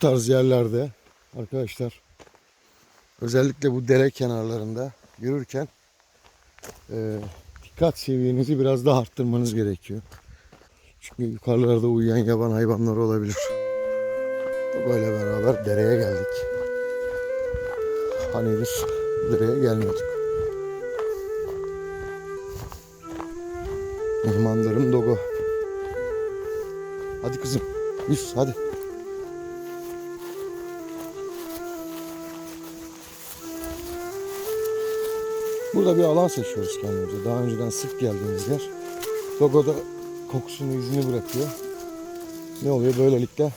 Tarz yerlerde arkadaşlar özellikle bu dere kenarlarında yürürken e, dikkat seviyenizi biraz daha arttırmanız gerekiyor. Çünkü yukarılarda uyuyan yaban hayvanları olabilir. Böyle beraber dereye geldik. Hani biz dereye gelmedik. Mihmandarım Dogo. Hadi kızım. Yüz hadi. Burada bir alan seçiyoruz kendimize. Daha önceden sık geldiğimiz yer. Dogo da kokusunu izini bırakıyor. Ne oluyor böylelikle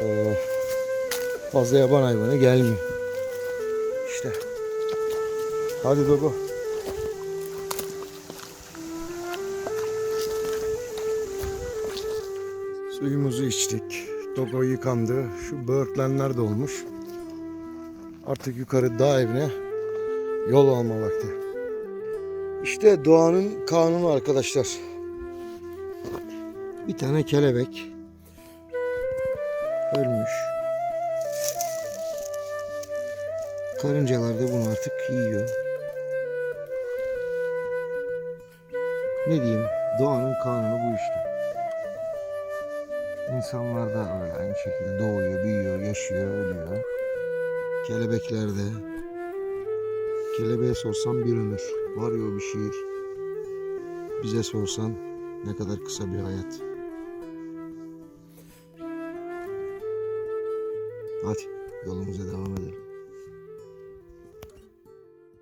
eee, fazla yaban hayvanı gelmiyor. İşte. Hadi Dogo. Suyumuzu içtik. Dogo yıkandı. Şu böğürtlenler de olmuş. Artık yukarı dağ evine yol alma vakti. İşte doğanın kanunu arkadaşlar. Bir tane kelebek ölmüş. Karıncalar da bunu artık yiyor. Ne diyeyim? Doğanın kanunu bu işte. İnsanlar da öyle aynı şekilde doğuyor, büyüyor, yaşıyor, ölüyor. Kelebekler de. Kelebeğe sorsan bir ömür. Var ya bir şiir. Bize sorsan ne kadar kısa bir hayat. Hadi yolumuza devam edelim.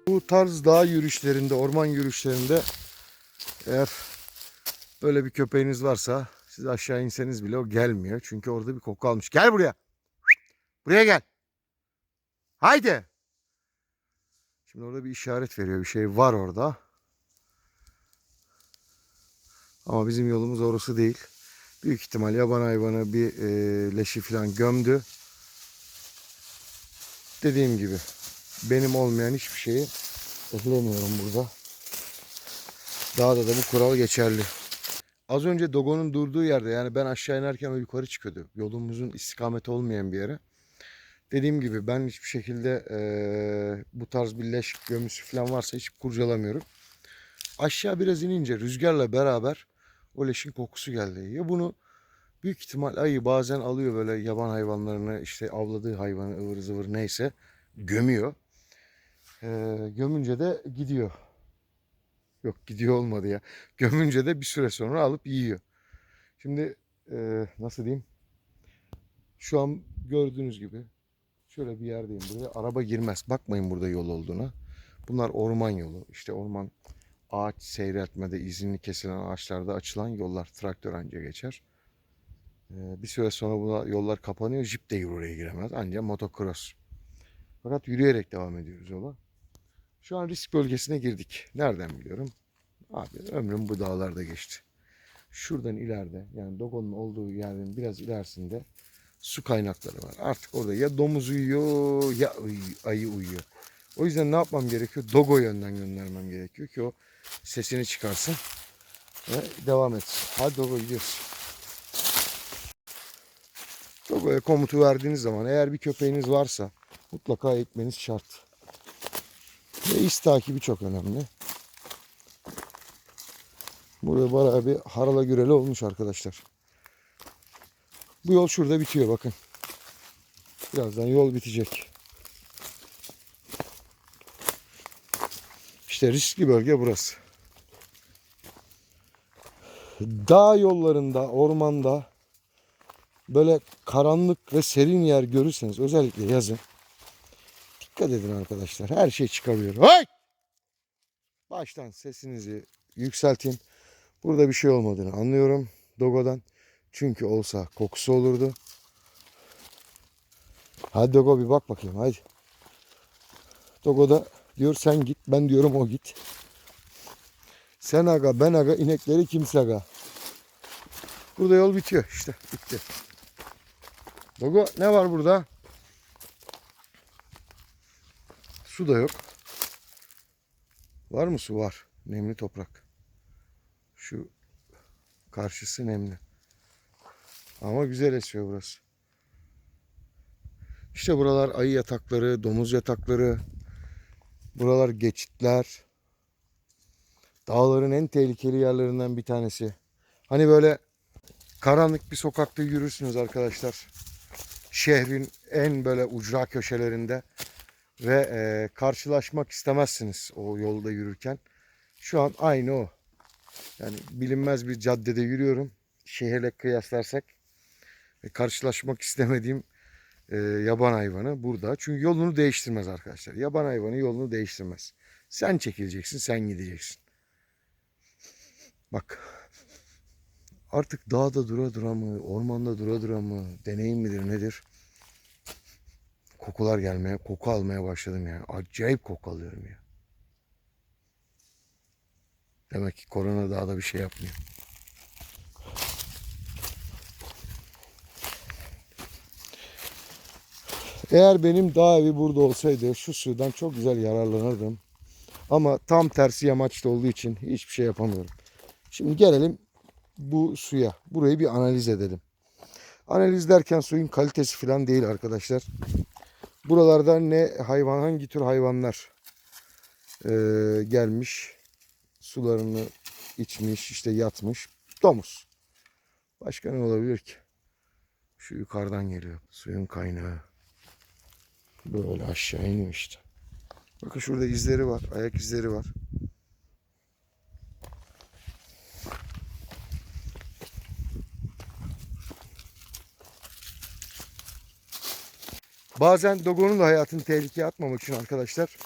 Bu tarz dağ yürüyüşlerinde, orman yürüyüşlerinde eğer böyle bir köpeğiniz varsa siz aşağı inseniz bile o gelmiyor. Çünkü orada bir koku almış. Gel buraya. Buraya gel. Haydi. Şimdi orada bir işaret veriyor. Bir şey var orada. Ama bizim yolumuz orası değil. Büyük ihtimal yaban hayvanı bir e, leşi falan gömdü. Dediğim gibi benim olmayan hiçbir şeyi eklemiyorum burada. Dağda da bu kural geçerli. Az önce Dogo'nun durduğu yerde yani ben aşağı inerken o yukarı çıkıyordu. Yolumuzun istikameti olmayan bir yere. Dediğim gibi ben hiçbir şekilde eee, bu tarz bir leş gömüsü falan varsa hiç kurcalamıyorum. Aşağı biraz inince rüzgarla beraber o leşin kokusu geldi. Ya bunu büyük ihtimal ayı bazen alıyor böyle yaban hayvanlarını işte avladığı hayvanı ıvır zıvır neyse gömüyor. Eee, gömünce de gidiyor. Yok gidiyor olmadı ya. Gömünce de bir süre sonra alıp yiyor. Şimdi eee, nasıl diyeyim? Şu an gördüğünüz gibi şöyle bir yerdeyim. Buraya araba girmez. Bakmayın burada yol olduğuna. Bunlar orman yolu. İşte orman ağaç seyreltmede izinli kesilen ağaçlarda açılan yollar. Traktör anca geçer. Ee, bir süre sonra bu yollar kapanıyor. Jip de buraya giremez. Ancak motocross. Fakat yürüyerek devam ediyoruz yola. Şu an risk bölgesine girdik. Nereden biliyorum? Abi ömrüm bu dağlarda geçti. Şuradan ileride yani Dogo'nun olduğu yerin biraz ilerisinde su kaynakları var. Artık orada ya domuz uyuyor ya ayı uyuyor. O yüzden ne yapmam gerekiyor? Dogo yönden göndermem gerekiyor ki o sesini çıkarsın ve devam etsin. Hadi Dogo gidiyoruz. Dogo'ya komutu verdiğiniz zaman eğer bir köpeğiniz varsa mutlaka ekmeniz şart. Ve iz takibi çok önemli. Burada bayağı bir harala güreli olmuş arkadaşlar. Bu yol şurada bitiyor bakın. Birazdan yol bitecek. İşte riskli bölge burası. Dağ yollarında, ormanda böyle karanlık ve serin yer görürseniz özellikle yazın dikkat edin arkadaşlar. Her şey çıkabilir. Hay! Baştan sesinizi yükseltin. Burada bir şey olmadığını anlıyorum Dogo'dan. Çünkü olsa kokusu olurdu. Hadi Dogo bir bak bakayım hadi. Dogo da diyor sen git ben diyorum o git. Sen aga ben aga inekleri kimse aga. Burada yol bitiyor işte bitti. Dogo ne var burada? Su da yok. Var mı su? Var. Nemli toprak. Şu karşısı nemli. Ama güzel esiyor burası. İşte buralar ayı yatakları, domuz yatakları. Buralar geçitler. Dağların en tehlikeli yerlerinden bir tanesi. Hani böyle karanlık bir sokakta yürürsünüz arkadaşlar. Şehrin en böyle ucra köşelerinde ve e, karşılaşmak istemezsiniz o yolda yürürken. Şu an aynı o. Yani bilinmez bir caddede yürüyorum. Şehirle kıyaslarsak karşılaşmak istemediğim e, yaban hayvanı burada. Çünkü yolunu değiştirmez arkadaşlar. Yaban hayvanı yolunu değiştirmez. Sen çekileceksin, sen gideceksin. Bak. Artık dağda dura dura mı, ormanda dura dura mı, deneyim midir nedir? Kokular gelmeye, koku almaya başladım yani. Acayip koku alıyorum ya. Demek ki korona dağda bir şey yapmıyor. Eğer benim dağ evi burada olsaydı şu sudan çok güzel yararlanırdım. Ama tam tersi yamaçta olduğu için hiçbir şey yapamıyorum. Şimdi gelelim bu suya. Burayı bir analiz edelim. Analiz derken suyun kalitesi falan değil arkadaşlar. Buralarda ne hayvan, hangi tür hayvanlar eee, gelmiş, sularını içmiş, işte yatmış. Domuz. Başka ne olabilir ki? Şu yukarıdan geliyor. Suyun kaynağı. Böyle aşağı iniyor işte. Bakın şurada izleri var. Ayak izleri var. Bazen Dogo'nun da hayatını tehlikeye atmamak için arkadaşlar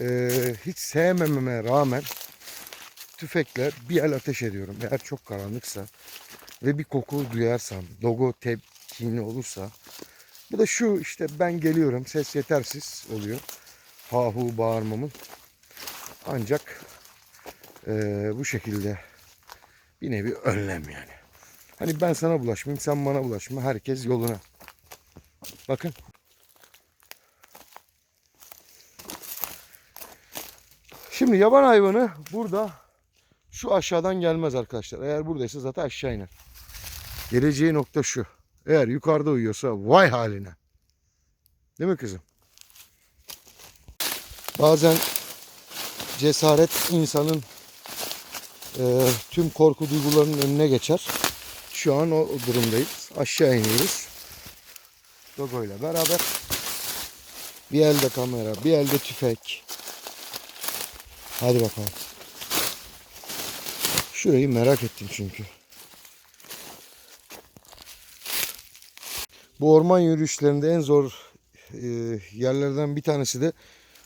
eee, hiç sevmememe rağmen tüfekle bir el ateş ediyorum. Eğer çok karanlıksa ve bir koku duyarsam, Dogo tepkini olursa bu da şu işte ben geliyorum ses yetersiz oluyor. Ha hu bağırmamın. Ancak eee, bu şekilde bir nevi önlem yani. Hani ben sana bulaşmayayım sen bana bulaşma herkes yoluna. Bakın. Şimdi yaban hayvanı burada şu aşağıdan gelmez arkadaşlar. Eğer buradaysa zaten aşağı iner. Geleceği nokta şu. Eğer yukarıda uyuyorsa vay haline. Değil mi kızım? Bazen cesaret insanın e, tüm korku duygularının önüne geçer. Şu an o durumdayız. Aşağı iniyoruz. Logo ile beraber. Bir elde kamera, bir elde tüfek. Hadi bakalım. Şurayı merak ettim çünkü. Bu orman yürüyüşlerinde en zor e, yerlerden bir tanesi de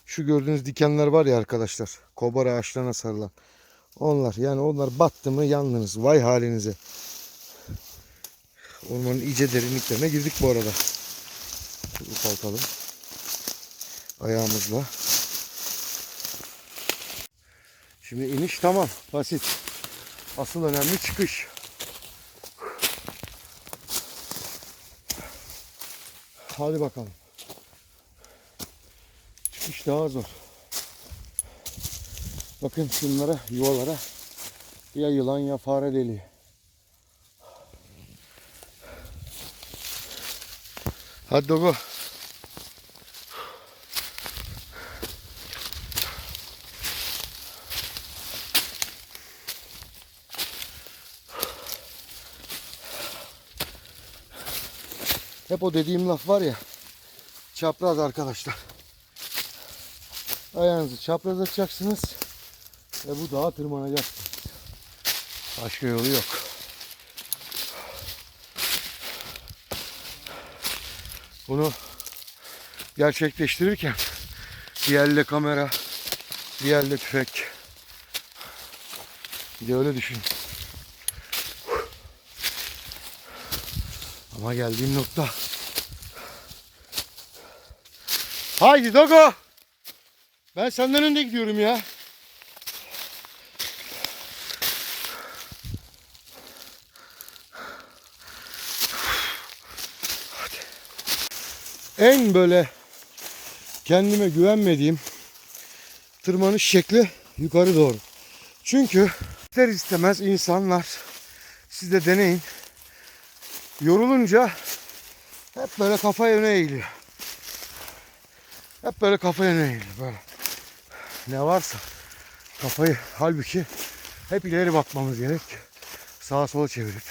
şu gördüğünüz dikenler var ya arkadaşlar. Kobar ağaçlarına sarılan. Onlar yani onlar battı mı yandınız. Vay halinize. Ormanın iyice derinliklerine girdik bu arada. Şunu. Ayağımızla. Şimdi iniş tamam. Basit. Asıl önemli çıkış. Hadi bakalım. Çıkış daha zor. Bakın şunlara, yuvalara ya yılan ya fare deliği. Hadi Dogo. Hep o dediğim laf var ya. Çapraz arkadaşlar. Ayağınızı çapraz atacaksınız. Ve bu dağa tırmanacaksınız. Başka yolu yok. Bunu gerçekleştirirken bir elde kamera, bir elde tüfek. Bir de öyle düşün. Ama geldiğim nokta. Haydi Dogo. Ben senden önde gidiyorum ya. En böyle kendime güvenmediğim tırmanış şekli yukarı doğru. Çünkü ister istemez insanlar siz de deneyin. Yorulunca Hep böyle kafa yöne eğiliyor. Hep böyle kafa yöne eğiliyor böyle. Ne varsa kafayı halbuki hep ileri bakmamız gerek. Sağa sola çevirip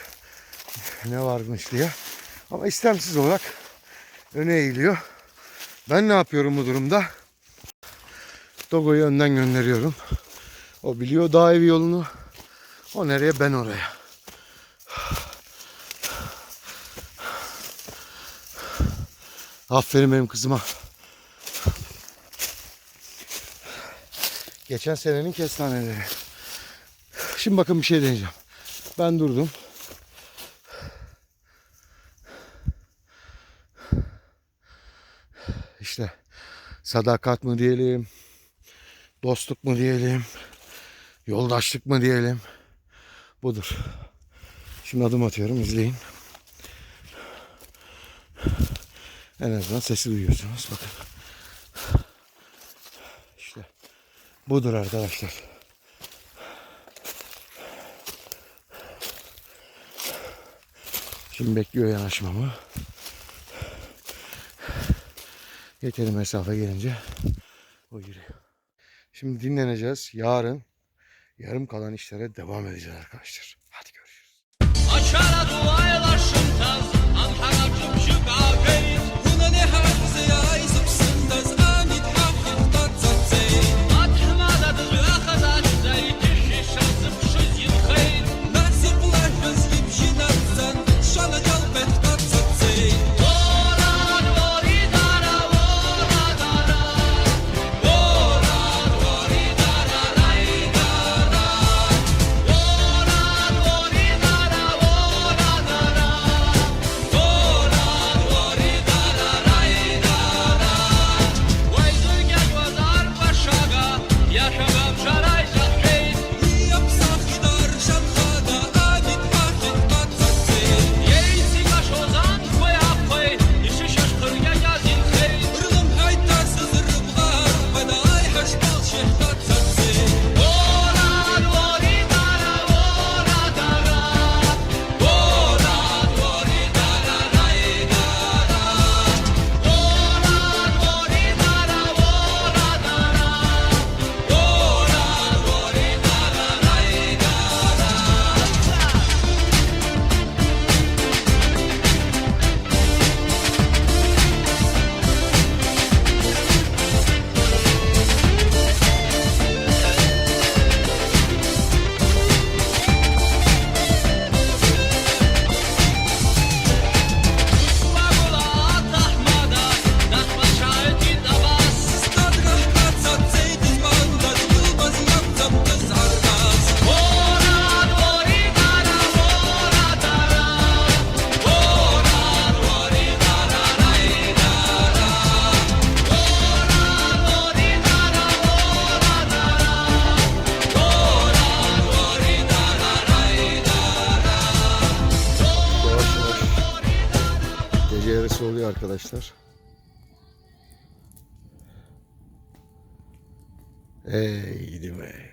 ne varmış diye. Ama istemsiz olarak öne eğiliyor. Ben ne yapıyorum bu durumda? Dogo'yu önden gönderiyorum. O biliyor dağ evi yolunu. O nereye ben oraya. Aferin benim kızıma. Geçen senenin kestaneleri. Şimdi bakın bir şey deneyeceğim. Ben durdum. İşte sadakat mı diyelim, dostluk mu diyelim, yoldaşlık mı diyelim. Budur. Şimdi adım atıyorum izleyin. En azından sesi duyuyorsunuz. Bakın. İşte budur arkadaşlar. Şimdi bekliyor yanaşmamı. Yeteri mesafe gelince o giriyor. Şimdi dinleneceğiz. Yarın yarım kalan işlere devam edeceğiz arkadaşlar. Oluyor arkadaşlar. Ey gidim ey.